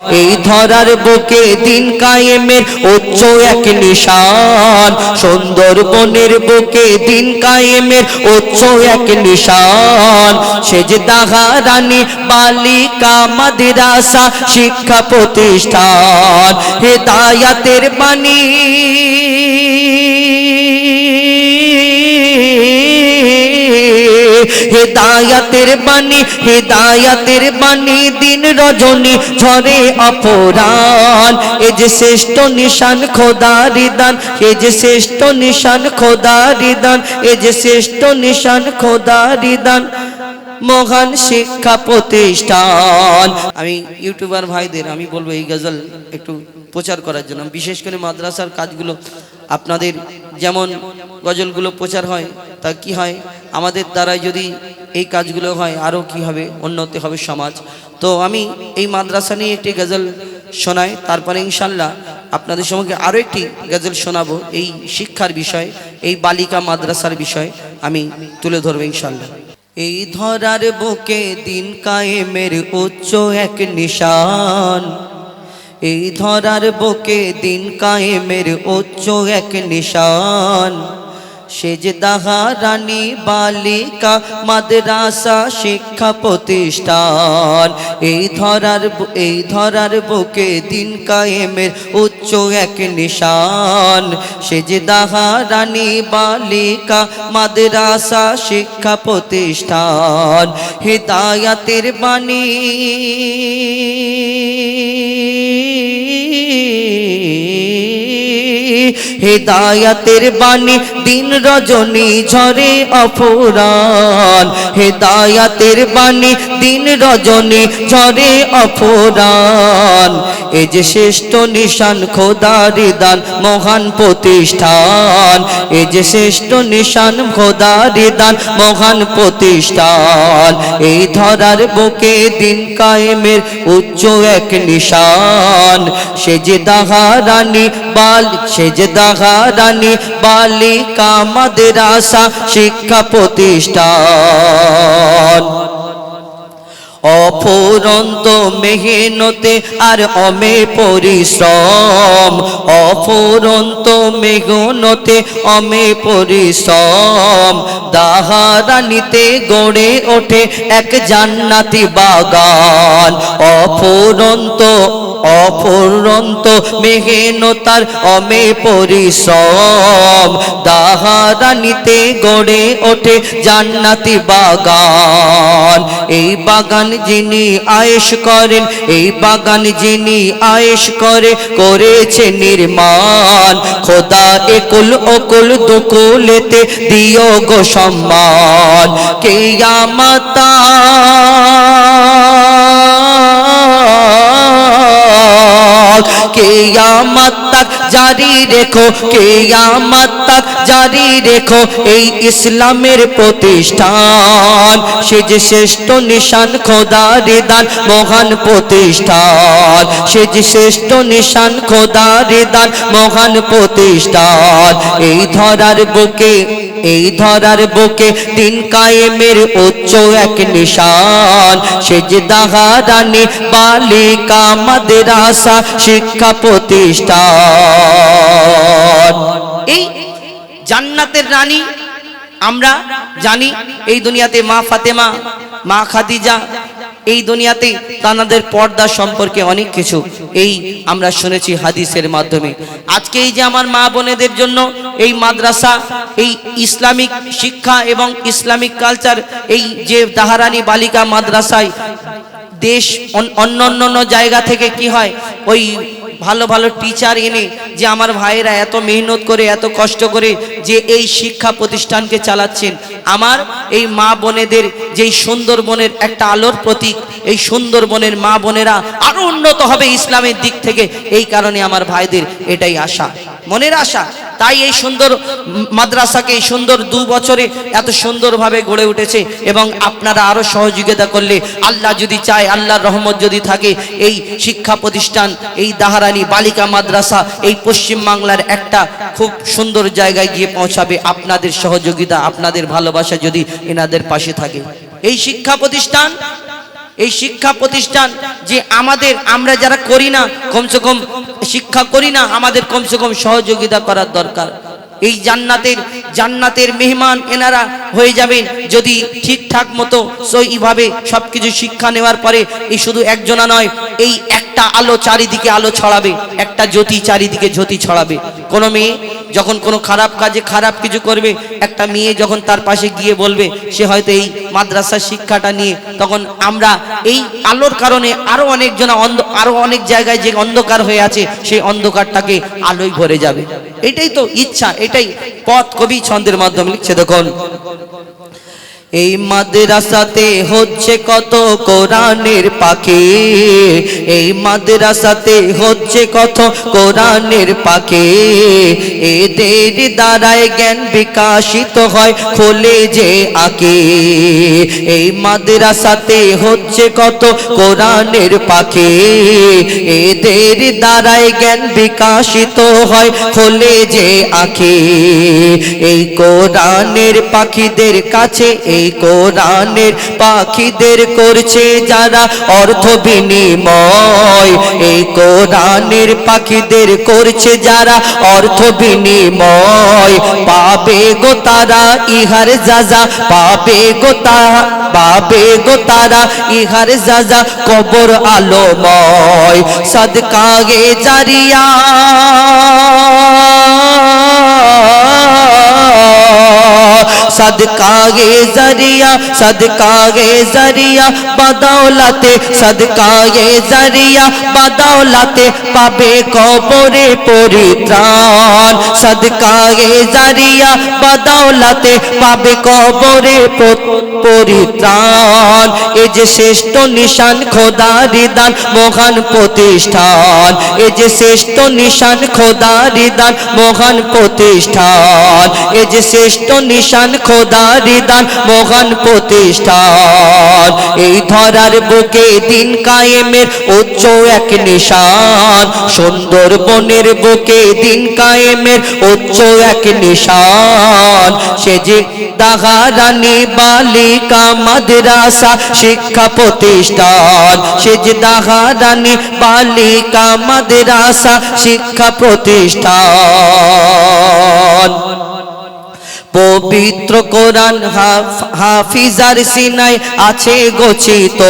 এই ধরার বুকে দিন কায়েমের উচ্চ এক নিশান। সুন্দরবনের বুকে দিন কায়েমের উচ্চ এক নিশান। সেজ রানী বালিকা মাদ্রাসা শিক্ষা প্রতিষ্ঠান। হে হেদায়াতের বাণী হেদায়াতের বাণী হেদায়াতের বাণী দিন রজনী, ঝরে অপরাণ। এ যে শ্রেষ্ঠ নিশান খোদা রিদান এ যে শ্রেষ্ঠ নিশান খোদা রিদান এ যে শ্রেষ্ঠ নিশান খোদা রিদান মহান শিক্ষা প্রতিষ্ঠান। আমি ইউটিউবার ভাইদের, আমি বলব এই গজল একটু প্রচার করার জন্য। বিশেষ করে মাদ্রাসার কাজগুলো আপনাদের যেমন গজলগুলো প্রচার হয়, তা কি হয়? আমাদের দ্বারা যদি এই কাজগুলো হয় আরও কি হবে? উন্নতি হবে সমাজ। তো আমি এই মাদ্রাসা নিয়ে একটি গজল শোনাই, তারপরে ইনশাল্লাহ আপনাদের সঙ্গে আরও একটি গজল শোনাবো। এই শিক্ষার বিষয়, এই বালিকা মাদ্রাসার বিষয় আমি তুলে ধরবো ইনশাল্লাহ এই ধরার বুকে দিন কায়েমের উচ্চ এক নিশান। এই ধরার বুকে দিন কায়েমের উচ্চ এক নিশান। সেজদাহা রানী বালিকা, মাদ্রাসা শিক্ষা প্রতিষ্ঠান। এই ধরার এই ধরার বুকে দিন কায়েমের উচ্চ এক নিশান। সেজদাহা রানী বালিকা, মাদ্রাসা শিক্ষা প্রতিষ্ঠান। হেদায়াতের বাণী। হেদায়াতের বাণী দিন রজনী ঝরে অফুরান হেদায়াতের বাণী দিন রজনী ঝরে অফুরান এ যে শ্রেষ্ঠ নিশান খোদার দান, মহান প্রতিষ্ঠান। এ যে শ্রেষ্ঠ নিশান খোদার দান, মহান প্রতিষ্ঠান। এই ধরার বুকে দিন কায়েমের উচ্চ এক নিশান। সে যে দাহা রানী বাল, সে যে দাহা রানী বালিকা মাদ্রাসা শিক্ষা প্রতিষ্ঠান। অফুরন্ত মেহনতে আর অমে পরিশ্রম। অফুরন্ত মেঘনতে অমে পরিশ্রম। দাহারানিতে গড়ে ওঠে এক জান্নাতি বাগান। অফুরন্ত অফুরন্ত মেহনতার অমে পরিশ্রম। দাহারানিতে গড়ে ওঠে জান্নাতি বাগান। এই বাগান যিনি আয়েশ করেন, এই বাগান যিনি আয়েশ করে, করেছে নির্মাণ। খোদা একুল অকুল দুকুলেতে দিও গো সম্মান। কেয়ামতা কেয়ামত তক জারি রেখো, কেয়ামত তক জারি রেখো, এই ইসলামের প্রতিষ্ঠান। সে যে শ্রেষ্ঠ নিশান খোদা রিদান মহান প্রতিষ্ঠান। সে যে শ্রেষ্ঠ নিশান খোদা রিদান মহান প্রতিষ্ঠান। এই ধরার বুকে, এই ধরার বুকে দিন কায়েমের উচ্চ এক নিশান। সে যে দাহারানি বালিকা মাদ্রাসা শিক্ষা প্রতিষ্ঠান। এই জান্নাতের রানী আমরা জানি, এই দুনিয়াতে মা ফাতেমা, মা খাদিজা, এই দুনিয়াতে তানাদের পর্দা সম্পর্কে অনেক কিছু। এই আমরা শুনেছি হাদিসের মাধ্যমে। আজকে এই যে আমার মা বোনেদের জন্য এই মাদ্রাসা, এই ইসলামিক শিক্ষা এবং ইসলামিক কালচার, এই যে দাহারানি বালিকা মাদ্রাসায় দেশ অন- অন্য অন্য জায়গা থেকে কি হয়, ওই ভালো ভালো টিচার এনে যে আমার ভাইয়েরা এত মেহনত করে, এত কষ্ট করে যে এই শিক্ষা প্রতিষ্ঠানকে চালাচ্ছেন। আমার এই মা বোনেদের যেই সুন্দরবনের একটা আলোর প্রতীক, এই সুন্দরবনের মা বোনেরা আরও উন্নত হবে ইসলামের দিক থেকে, এই কারণে আমার ভাইদের এটাই আশা। মনের আশা তাই এই সুন্দর মাদ্রাসাকে এই সুন্দর দু বছরে এত সুন্দরভাবে গড়ে উঠেছে এবং আপনারা আরও সহযোগিতা করলে আল্লাহ যদি চায়, আল্লাহর রহমত যদি থাকে, এই শিক্ষা প্রতিষ্ঠান, এই দাহারানি বালিকা মাদ্রাসা, এই পশ্চিম বাংলার একটা খুব সুন্দর জায়গায় গিয়ে পৌঁছাবে আপনাদের সহযোগিতা, আপনাদের ভালোবাসা যদি এনাদের পাশে থাকে। এই শিক্ষা প্রতিষ্ঠান এই শিক্ষা প্রতিষ্ঠান যে আমাদের, আমরা যারা করি না, কমসে কম শিক্ষা করি না, আমাদের কমসে কম সহযোগিতা করার দরকার। এই জান্নাতের জান্নাতের মেহমান এনারা হয়ে যাবেন যদি ঠিকঠাক মতো সেইভাবে সব কিছু শিক্ষা নেওয়ার পরে এই শুধু একজনা নয়, এই একটা আলো চারিদিকে আলো ছড়াবে, একটা জ্যোতি চারিদিকে জ্যোতি ছড়াবে। কোনো মেয়ে যখন কোনো খারাপ কাজে খারাপ কিছু করবে, একটা মেয়ে যখন তার পাশে গিয়ে বলবে, সে হয়তো এই মাদ্রাসার শিক্ষাটা নিয়ে, তখন আমরা এই আলোর কারণে আরও অনেকজনা অন্ধ, আরও অনেক জায়গায় যে অন্ধকার হয়ে আছে, সেই অন্ধকারটাকে আলোয় ভরে যাবে। এটাই তো ইচ্ছা, এটাই পথ কবি ছন্দের মাধ্যমে লিখছে। দেখুন, এই মাদ্রাসাতে হচ্ছে কত কোরআনের পাখি, এই মাদ্রাসাতে হচ্ছে কত কোরআনের পাখি এদের দ্বারায় জ্ঞান বিকাশিত হয়, খোলে যে আঁকে। এই মাদ্রাসাতে হচ্ছে কত কোরআনের পাখি এদের দ্বারায় জ্ঞান বিকাশিত হয়, খোলে যে আঁকে। এই কোরআনের পাখিদের কাছে, এই কোরআনের পাখিদের করছে যারা অর্থ বিনিময়। এই কোরআনের পাখিদের করছে যারা অর্থ বিনিময়। পাবে গো তারা ইহার যাজা পাবে গো তারা পাবে গো তারা ইহার যাজা কবর আলোময়। সদকাগে জারিয়া। सदकागे जरिया सदकागे जरिया बदौलते सदकागे जरिया बदौलते पाबे कबरे পরিত্রাণ সদকাগে জারিয়া বদৌলতে পাবে কবরে পরিত্রাণ এ যে শ্রেষ্ঠ নিশান খোদার দান মহান প্রতিষ্ঠান এ যে শ্রেষ্ঠ নিশান খোদার দান মহান প্রতিষ্ঠান এ যে শ্রেষ্ঠ নিশান খোদার মহান প্রতিষ্ঠান। এই ধরার বুকে দিন কায়েমের উচ্চ এক নিশান। সুন্দর বনের বুকে দিন কায়েমের উচ্চ এক নিশান। সে যে দাহারানি বালিকা, মাদ্রাসা, শিক্ষা প্রতিষ্ঠান। সে যে দাহারানি বালিকা, মাদ্রাসা, শিক্ষা প্রতিষ্ঠান। পবিত্র কোরআন হাফ- হাফিজার সিনাই আছে গচিত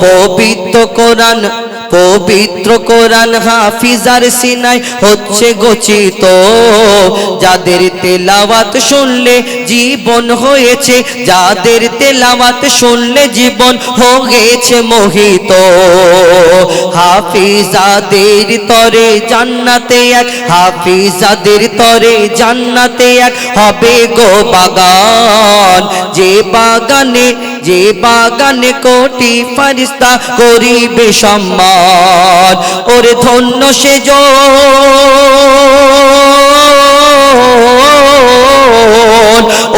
পবিত্র কোরআন পবিত্র কোরআন হাফিজার সিনাই হচ্ছে গচ্ছিত। যাদের তেলাওয়াত শুনলে জীবন হয়েছে, যাদের তেলাওয়াত শুনলে জীবন হয়েছে মোহিত। হাফিজাদের তরে জান্নাতে এক, হাফিজাদের তরে জান্নাতে এক হবে গো বাগান। যে বাগানে যে বাগানে কোটি ফারিস্তা করিবে সম্মান ওরে ধন্য সে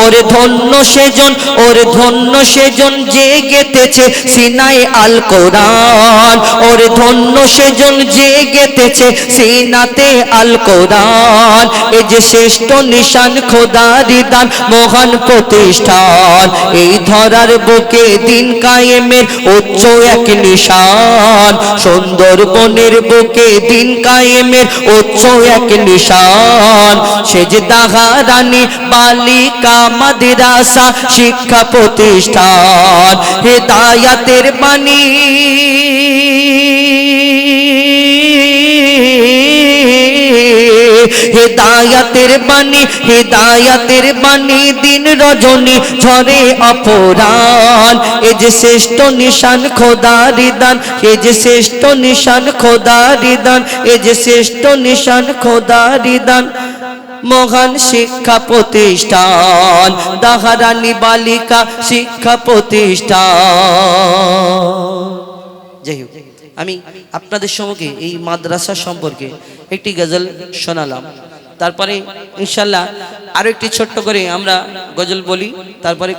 ওরে ধন্য সেজন, ওরে ধন্য সেজন যে গেতেছে সিনাই আল কোরআন। ওরে ধন্য সেজন যে গেতেছে সিনাতে আল কোরআন। যে শ্রেষ্ঠ নিশান মহান প্রতিষ্ঠান। এই ধরার বুকে দিন কায়েমের উচ্চ এক নিশান। সুন্দরবনের বুকে দিন কায়েমের উচ্চ এক নিশান। সে যে দাহারানি বালিকা মাদ্রাসা শিক্ষা প্রতিষ্ঠান হেদায়াতের বাণী। হেদায়াতের বাণী হেদায়াতের বাণী, দিন রজনী ঝরে অপরাণ। এ যে শ্রেষ্ঠ নিশান খোদারি দান এ যে শ্রেষ্ঠ নিশান খোদারি দান এ যে শ্রেষ্ঠ নিশান খোদারি দান মহান শিক্ষা প্রতিষ্ঠান, দাহারানি বালিকা শিক্ষা প্রতিষ্ঠান। যাই হোক, আমি আপনাদের সঙ্গে এই মাদ্রাসা সম্পর্কে একটি গজল শোনালাম। তারপরে ইনশাল্লাহ আরও একটি ছোট্ট করে আমরা গজল বলি, তারপরে